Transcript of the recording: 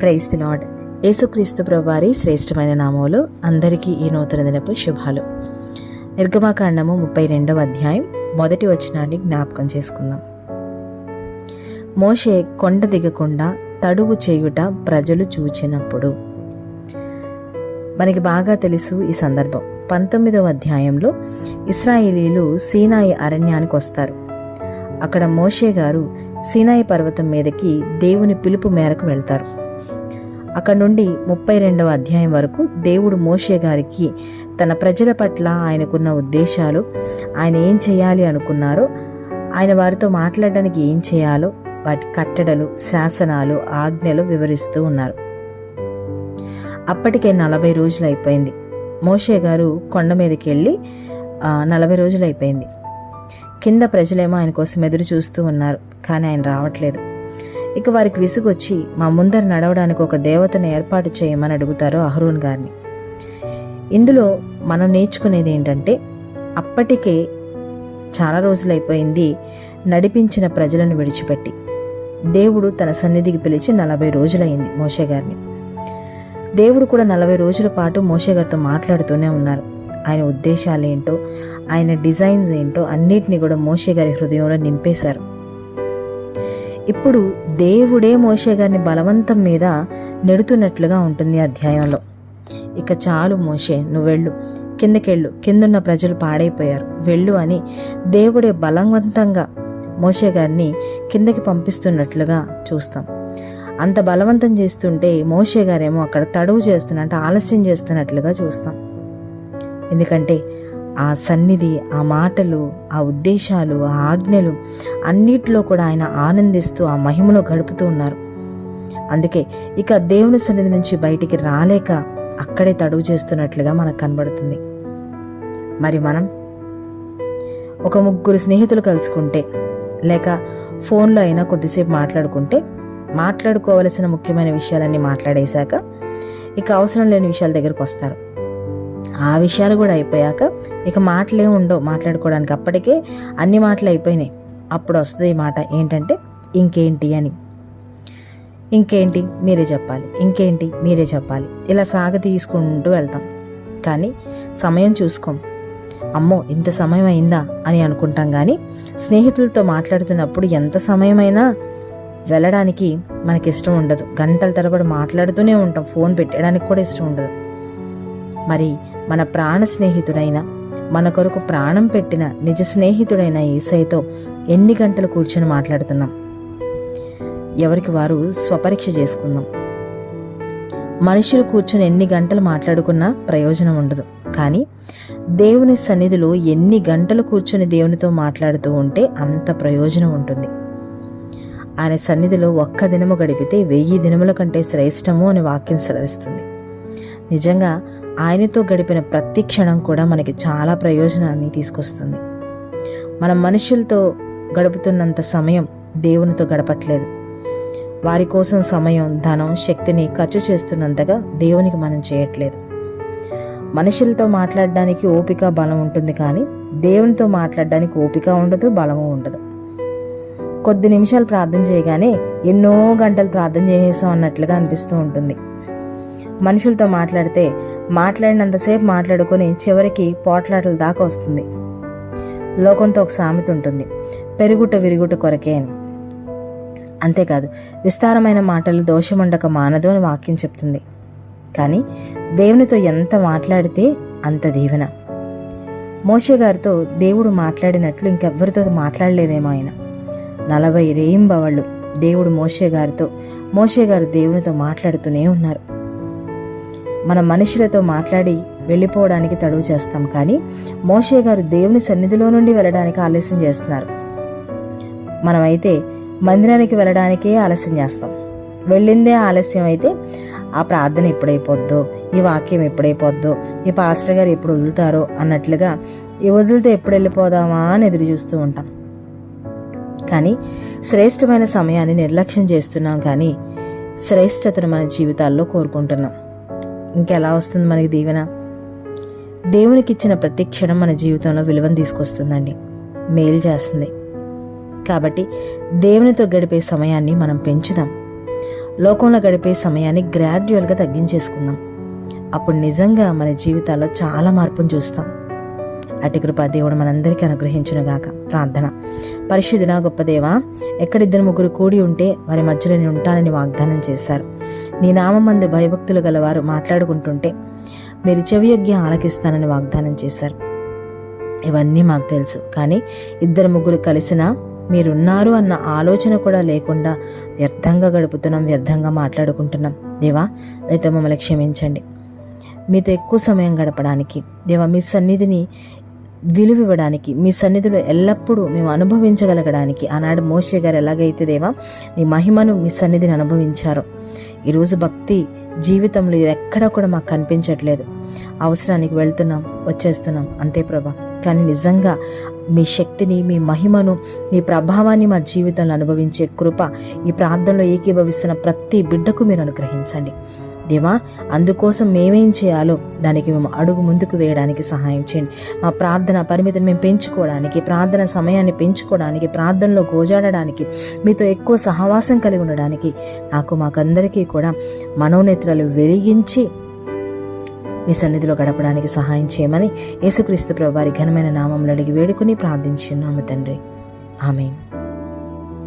Praise the lord యేసుక్రీస్తు ప్రభువారి శ్రేష్టమైన నామంలో అందరికీ ఈ నూతన దినపు శుభాలు. నిర్గమాకాండము ముప్పై రెండవ అధ్యాయం మొదటి వచనాన్ని జ్ఞాపకం చేసుకుందాం. మోషే కొండ దిగకుండా తడువు చేయుట ప్రజలు చూచినప్పుడు మనకి బాగా తెలుసు ఈ సందర్భం. పంతొమ్మిదవ అధ్యాయంలో ఇస్రాయేలీలు సీనాయి అరణ్యానికి వస్తారు. అక్కడ మోషే గారు సీనాయి పర్వతం మీదకి దేవుని పిలుపు మేరకు వెళ్తారు. అక్కడ నుండి ముప్పై రెండవ అధ్యాయం వరకు దేవుడు మోషే గారికి తన ప్రజల పట్ల ఆయనకున్న ఉద్దేశాలు ఆయన ఏం చేయాలి అనుకున్నారో ఆయన వారితో మాట్లాడడానికి ఏం చేయాలో వాటి కట్టడలు శాసనాలు ఆజ్ఞలు వివరిస్తూ ఉన్నారు. అప్పటికే నలభై రోజులు అయిపోయింది. మోషే గారు కొండ మీదకి వెళ్ళి నలభై రోజులు అయిపోయింది. కింద ప్రజలేమో ఆయన కోసం ఎదురు చూస్తూ ఉన్నారు కానీ ఆయన రావట్లేదు. ఇక వారికి విసుగొచ్చి మా ముందర నడవడానికి ఒక దేవతను ఏర్పాటు చేయమని అడుగుతారు అహరోన్ గారిని. ఇందులో మనం నేర్చుకునేది ఏంటంటే అప్పటికే చాలా రోజులైపోయింది నడిపించిన ప్రజలను విడిచిపెట్టి. దేవుడు తన సన్నిధికి పిలిచి నలభై రోజులైంది మోషే గారిని. దేవుడు కూడా నలభై రోజుల పాటు మోషే గారితో మాట్లాడుతూనే ఉన్నారు. ఆయన ఉద్దేశాలు ఏంటో ఆయన డిజైన్స్ ఏంటో అన్నిటినీ కూడా మోషే గారి హృదయంలో నింపేశారు. ఇప్పుడు దేవుడే మోషే గారిని బలవంతం మీద నెడుతున్నట్లుగా ఉంటుంది అధ్యాయంలో. ఇక చాలు మోషే నువ్వెళ్ళు కిందకెళ్ళు. కిందున్న ప్రజలు పాడైపోయారు. వెళ్ళు అని దేవుడే బలవంతంగా మోషే గారిని కిందకి పంపిస్తున్నట్లుగా చూస్తాం. అంత బలవంతం చేస్తుంటే మోషే గారేమో అక్కడ తడువు చేస్తున్నట్టు ఆలస్యం చేస్తున్నట్లుగా చూస్తాం. ఎందుకంటే ఆ సన్నిధి ఆ మాటలు ఆ ఉద్దేశాలు ఆ ఆజ్ఞలు అన్నిట్లో కూడా ఆయన ఆనందిస్తూ ఆ మహిమలో గడుపుతూ ఉన్నారు. అందుకే ఇక దేవుని సన్నిధి నుంచి బయటికి రాలేక అక్కడే తడువు చేస్తున్నట్లుగా మనకు కనబడుతుంది. మరి మనం ఒక ముగ్గురు స్నేహితులు కలుసుకుంటే లేక ఫోన్లో అయినా కొద్దిసేపు మాట్లాడుకుంటే మాట్లాడుకోవలసిన ముఖ్యమైన విషయాలన్నీ మాట్లాడేశాక ఇక అవసరం లేని విషయాల దగ్గరకు వస్తారు. ఆ విషయాలు కూడా అయిపోయాక ఇక మాటలే ఉండవు మాట్లాడుకోవడానికి. అప్పటికే అన్ని మాటలు అయిపోయినాయి. అప్పుడు వస్తుంది ఈ మాట ఏంటంటే ఇంకేంటి అని. ఇంకేంటి? మీరే చెప్పాలి. ఇంకేంటి? మీరే చెప్పాలి. ఇలా సాగ తీసుకుంటూ వెళ్తాం. కానీ సమయం చూసుకోం. అమ్మో ఇంత సమయం అయిందా? అని అనుకుంటాం కానీ స్నేహితులతో మాట్లాడుతున్నప్పుడు ఎంత సమయమైనా వెళ్ళడానికి మనకి ఇష్టం ఉండదు. గంటల తరబడి మాట్లాడుతూనే ఉంటాం. ఫోన్ పెట్టడానికి కూడా ఇష్టం ఉండదు. మరి మన ప్రాణ స్నేహితుడైన మన కొరకు ప్రాణం పెట్టిన నిజ స్నేహితుడైన ఈసైతో ఎన్ని గంటలు కూర్చొని మాట్లాడుతున్నాం? ఎవరికి వారు స్వపరీక్ష చేసుకుందాం. మనుషులు కూర్చొని ఎన్ని గంటలు మాట్లాడుకున్నా ప్రయోజనం ఉండదు. కానీ దేవుని సన్నిధిలో ఎన్ని గంటలు కూర్చొని దేవునితో మాట్లాడుతూ ఉంటే అంత ప్రయోజనం ఉంటుంది. ఆయన సన్నిధిలో ఒక్క దినము గడిపితే వెయ్యి దినముల కంటే శ్రేష్టము అని వాక్యం సెలవిస్తుంది. నిజంగా ఆయనతో గడిపిన ప్రతి క్షణం కూడా మనకి చాలా ప్రయోజనాన్ని తీసుకొస్తుంది. మనం మనుషులతో గడుపుతున్నంత సమయం దేవునితో గడపట్లేదు. వారి కోసం సమయం ధనం శక్తిని ఖర్చు చేస్తున్నంతగా దేవునికి మనం చేయట్లేదు. మనుషులతో మాట్లాడడానికి ఓపిక బలం ఉంటుంది కానీ దేవునితో మాట్లాడడానికి ఓపిక ఉండదు బలము ఉండదు. కొద్ది నిమిషాలు ప్రార్థన చేయగానే ఎన్నో గంటలు ప్రార్థన చేసేసాం అన్నట్లుగా అనిపిస్తూ ఉంటుంది. మనుషులతో మాట్లాడితే మాట్లాడినంతసేపు మాట్లాడుకొని చివరికి పోట్లాటల దాకా వస్తుంది. లోకంతో ఒక సామెత ఉంటుంది. పెరుగుట విరుగుట కొరకే అని. అంతేకాదు విస్తారమైన మాటలు దోషముండక మానదు అని వాక్యం చెప్తుంది. కానీ దేవునితో ఎంత మాట్లాడితే అంత దీవెన. మోషే గారితో దేవుడు మాట్లాడినట్లు ఇంకెవ్వరితో మాట్లాడలేదేమో ఆయన. నలభై రేయింబవళ్ళు దేవుడు మోషే గారితో మోషే గారు దేవునితో మాట్లాడుతూనే ఉన్నారు. మన మనుషులతో మాట్లాడి వెళ్ళిపోవడానికి తడువు చేస్తాం. కానీ మోషే గారు దేవుని సన్నిధిలో నుండి వెళ్ళడానికి ఆలస్యం చేస్తున్నారు. మనమైతే మందిరానికి వెళ్ళడానికే ఆలస్యం చేస్తాం. వెళ్ళిందే ఆలస్యం అయితే ఆ ప్రార్థన ఎప్పుడైపోద్దో ఈ వాక్యం ఎప్పుడైపోద్దో ఈ పాస్టర్ గారు ఎప్పుడు వదులుతారో అన్నట్లుగా ఈ వదిలితే ఎప్పుడు వెళ్ళిపోదామా అని ఎదురు చూస్తూ ఉంటాం. కానీ శ్రేష్టమైన సమయాన్ని నిర్లక్ష్యం చేస్తున్నాం. కానీ శ్రేష్టతను మన జీవితాల్లో కోరుకుంటున్నాం. ఇంకెలా వస్తుంది మనకి దీవెన? దేవునికి ఇచ్చిన ప్రతి క్షణం మన జీవితంలో విలువను తీసుకొస్తుందండి. మేలు చేస్తుంది. కాబట్టి దేవునితో గడిపే సమయాన్ని మనం పెంచుదాం. లోకంలో గడిపే సమయాన్ని గ్రాడ్యువల్గా తగ్గించేసుకుందాం. అప్పుడు నిజంగా మన జీవితాల్లో చాలా మార్పును చూస్తాం. అటు కృప దేవుడు మనందరికీ అనుగ్రహించును గాక ప్రార్థన. పరిశుద్ధున గొప్ప దేవా ఎక్కడిద్దరు ముగ్గురు కూడి ఉంటే వారి మధ్యలో నేను ఉంటానని వాగ్దానం చేశారు. నీ నామందు భయభక్తులు గలవారు మాట్లాడుకుంటుంటే మీరు చెవియొగ్గి ఆలకిస్తానని వాగ్దానం చేశారు. ఇవన్నీ మాకు తెలుసు. కానీ ఇద్దరు ముగ్గురు కలిసినా మీరున్నారు అన్న ఆలోచన కూడా లేకుండా వ్యర్థంగా గడుపుతున్నాం వ్యర్థంగా మాట్లాడుకుంటున్నాం. దేవా దయతో మమ్మల్ని క్షమించండి. మీతో ఎక్కువ సమయం గడపడానికి దేవా మీ సన్నిధిని విలువివ్వడానికి మీ సన్నిధిలో ఎల్లప్పుడూ మేము అనుభవించగలగడానికి ఆనాడు మోషే గారు ఎలాగైతే దేవా నీ మహిమను మీ సన్నిధిని అనుభవించారో ఈరోజు భక్తి జీవితంలో ఇది ఎక్కడా కూడా మాకు కనిపించట్లేదు. అవసరానికి వెళ్తున్నాం వచ్చేస్తున్నాం. అంతే ప్రభా. కానీ నిజంగా మీ శక్తిని మీ మహిమను మీ ప్రభావాన్ని మా జీవితంలో అనుభవించే కృప ఈ ప్రార్థనలో ఏకీభవిస్తున్న ప్రతి బిడ్డకు మీరు అనుగ్రహించండి. దేవా అందుకోసం మేమేం చేయాలో దానికి మేము అడుగు ముందుకు వేయడానికి సహాయం చేయండి. మా ప్రార్థన పరిమితిని మేము పెంచుకోవడానికి ప్రార్థన సమయాన్ని పెంచుకోవడానికి ప్రార్థనలో గోజాడడానికి మీతో ఎక్కువ సహవాసం కలిగి ఉండడానికి నాకు మాకందరికీ కూడా మనోనేత్రాలు వెలిగించి మీ సన్నిధిలో గడపడానికి సహాయం చేయమని యేసుక్రీస్తు ప్రభు వారి ఘనమైన నామంలో అడిగి వేడుకుని ప్రార్థించి ఉన్నాము తండ్రి. ఆమెను.